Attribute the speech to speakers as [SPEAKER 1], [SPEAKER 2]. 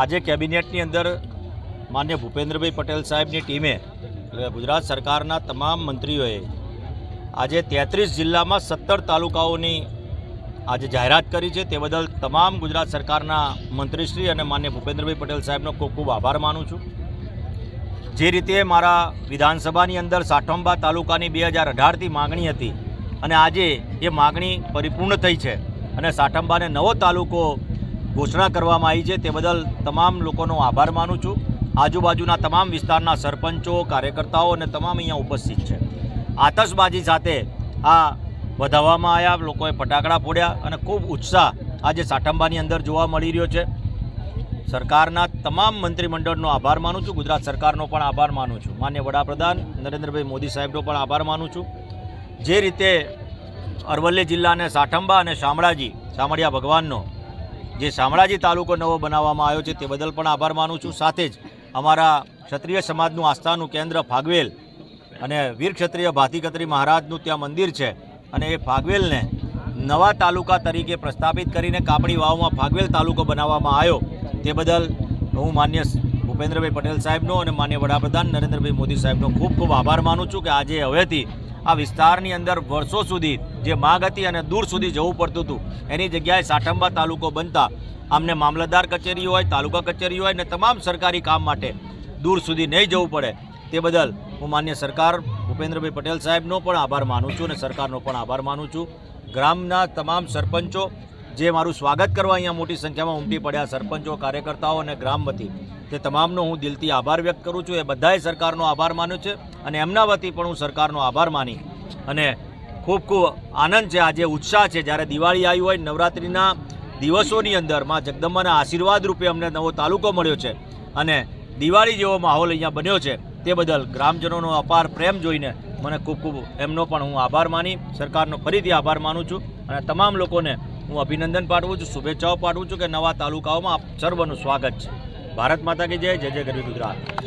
[SPEAKER 1] આજે કેબિનેટની અંદર માન્ય ભૂપેન્દ્રભાઈ પટેલ સાહેબની ટીમે ગુજરાત સરકારના તમામ મંત્રીઓએ આજે તેત્રીસ જિલ્લામાં સત્તર તાલુકાઓની આજે જાહેરાત કરી છે. તે બદલ તમામ ગુજરાત સરકારના મંત્રીશ્રી અને માન્ય ભૂપેન્દ્રભાઈ પટેલ સાહેબનો ખૂબ ખૂબ આભાર માનું છું. જે રીતે મારા વિધાનસભાની અંદર સાઠંબા તાલુકાની બે હજાર અઢારથી માગણી હતી અને આજે એ માગણી પરિપૂર્ણ થઈ છે અને સાઠંબાને નવો તાલુકો ઘોષણા કરવામાં આવી છે તે બદલ તમામ લોકોનો આભાર માનું છું. આજુબાજુના તમામ વિસ્તારના સરપંચો, કાર્યકર્તાઓ અને તમામ અહીંયા ઉપસ્થિત છે. આતશબાજી સાથે આ વધાવવામાં આવ્યા, લોકોએ ફટાકડા ફોડ્યા અને ખૂબ ઉત્સાહ આજે સાઠંબાની અંદર જોવા મળી રહ્યો છે. સરકારના તમામ મંત્રીમંડળનો આભાર માનું છું. ગુજરાત સરકારનો પણ આભાર માનું છું. માન્ય વડાપ્રધાન નરેન્દ્રભાઈ મોદી સાહેબનો પણ આભાર માનું છું. જે રીતે અરવલ્લી જિલ્લાને સાઠંબા અને શામળાજી, શામળિયા ભગવાનનો જે શામળાજી તાલુકો નવો બનાવવામાં આવ્યો છે તે બદલ પણ આભાર માનું છું. સાથે જ અમારા ક્ષત્રિય સમાજનું આસ્થાનું કેન્દ્ર ફાગવેલ અને વીર ક્ષત્રિય ભાતીકત્રી મહારાજનું ત્યાં મંદિર છે અને એ ફાગવેલને નવા તાલુકા તરીકે પ્રસ્થાપિત કરીને કાપણી વાવમાં ફાગવેલ તાલુકો બનાવવામાં આવ્યો. તે બદલ હું માન્ય ભૂપેન્દ્રભાઈ પટેલ સાહેબનો અને માન્ય વડાપ્રધાન નરેન્દ્રભાઈ મોદી સાહેબનો ખૂબ ખૂબ આભાર માનું છું કે આજે હવેથી આ વિસ્તારની અંદર વર્ષો સુધી જે માગ હતી અને દૂર સુધી જવું પડતું હતું. એની જગ્યાએ સાઠંબા તાલુકો બનતા અમને મામલતદાર કચેરી હોય, તાલુકા કચેરી હોય ને તમામ સરકારી કામ માટે દૂર સુધી નહીં જવું પડે. તે બદલ હું માન્ય સરકાર ભૂપેન્દ્રભાઈ પટેલ સાહેબનો પણ આભાર માનું છું અને સરકારનો પણ આભાર માનું છું. ગ્રામના તમામ સરપંચો જે મારું સ્વાગત કરવા અહીંયા મોટી સંખ્યામાં ઉમટી પડ્યા સરપંચો, કાર્યકર્તાઓ અને ગ્રામવતી. તે તમામનો હું દિલથી આભાર વ્યક્ત કરું છું. એ બધાએ સરકારનો આભાર માન્યો છે અને એમના વતી પણ હું સરકારનો આભાર માની. અને ખૂબ ખૂબ આનંદ છે. આજે ઉત્સાહ છે. જ્યારે દિવાળી આવી હોય, નવરાત્રિના દિવસોની અંદરમાં જગદંબાના આશીર્વાદ રૂપે અમને નવો તાલુકો મળ્યો છે અને દિવાળી જેવો માહોલ અહીંયા બન્યો છે. તે બદલ ગ્રામજનોનો અપાર પ્રેમ જોઈને મને ખૂબ ખૂબ એમનો પણ હું આભાર માની. સરકારનો ફરીથી આભાર માનું છું અને તમામ લોકોને હું અભિનંદન પાઠવું છું, શુભેચ્છાઓ પાઠવું છું કે નવા તાલુકાઓમાં આપ સર્વનું સ્વાગત છે. ભારત માતા કી જય જય જય ગરવી ગુજરાત.